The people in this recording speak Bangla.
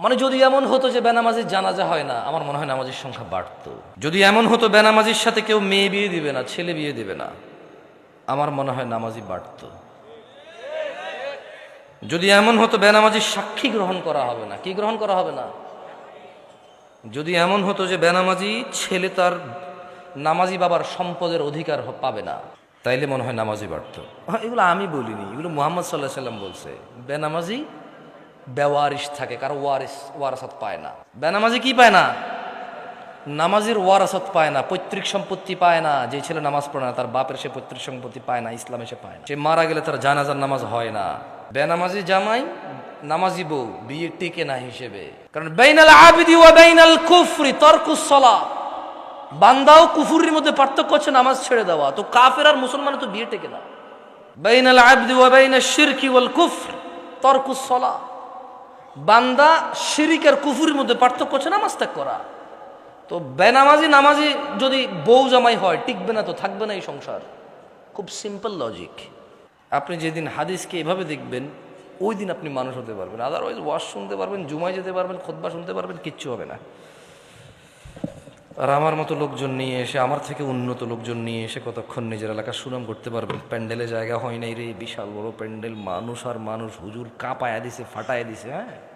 মানে যদি এমন হতো যে বেনামাজির জানাজা হয় না আমার মনে হয় নামাজির সংখ্যা বাড়তো। যদি এমন হতো বেনামাজির সাথে কেউ মেয়ে বিয়ে দিবে না ছেলে বিয়ে দিবে না আমার মনে হয় নামাজি বাড়তো। যদি এমন হতো বেনামাজির সাক্ষী গ্রহণ করা হবে না কি গ্রহণ করা হবে না? যদি এমন হতো যে বেনামাজি ছেলে তার নামাজি বাবার সম্পদের অধিকার পাবে না তাইলে মনে হয় নামাজি বাড়তো। হ্যাঁ, এগুলো আমি বলিনি এগুলো মোহাম্মদ সাল্লাহ সাল্লাম বলছে বেনামাজি বেওয়ারিস থাকে, কারও ওয়ারিস ওয়ারাসাত পায় না। বেনামাজি কি পায় না? নামাজির ওয়ারাসাত পায় না, পৈতৃক সম্পত্তি পায় না, যে ছেলে নামাজ পড়ে না, তার বাপের সে পৈতৃক সম্পত্তি পায় না, ইসলামে সে পায় না। সে মারা গেলে তার জানাজার নামাজ হয় না। বেনামাজি জামাই নামাজি বউ, বিয়ে টিকে না হিসেবে। কারণ বেইনাল আবিদি ওয়া বেইনাল কুফরি, তরকুস সলা বান্দাও কুফুরির মধ্যে পার্থক্য হচ্ছে নামাজ ছেড়ে দেওয়া। তো কাফের আর মুসলমানের তো বিয়ে টেকে না। বেইনাল আবদি ওয়া বেইনাল শিরকি ওয়াল কুফর, তরকুস সলা বান্দা শিরিক আর কুফুরির মধ্যে পার্থক্য হচ্ছে নামাজ ত্যাগ করা। তো বেনামাজি নামাজি যদি বউ জামাই হয়, টিকবে না তো থাকবে না এই সংসার? খুব সিম্পল লজিক আপনি যেদিন হাদিসকে এভাবে দেখবেন, ওই দিন আপনি মানুষ হতে পারবেন। আদারওয়াইজ ওয়াশ শুনতে পারবেন, জুমায় যেতে পারবেন, খোদবা শুনতে পারবেন, কিচ্ছু হবে না। আর আমার মতো লোকজন নিয়ে এসে, আমার থেকে উন্নত লোকজন নিয়ে এসে কতক্ষণ নিজের এলাকার সুনাম করতে পারবে? প্যান্ডেলে জায়গা হয় নাই রে, বিশাল বড় প্যান্ডেল, মানুষ আর মানুষ, হুজুর কাঁপায় দিছে, ফাটায় দিছে হ্যাঁ?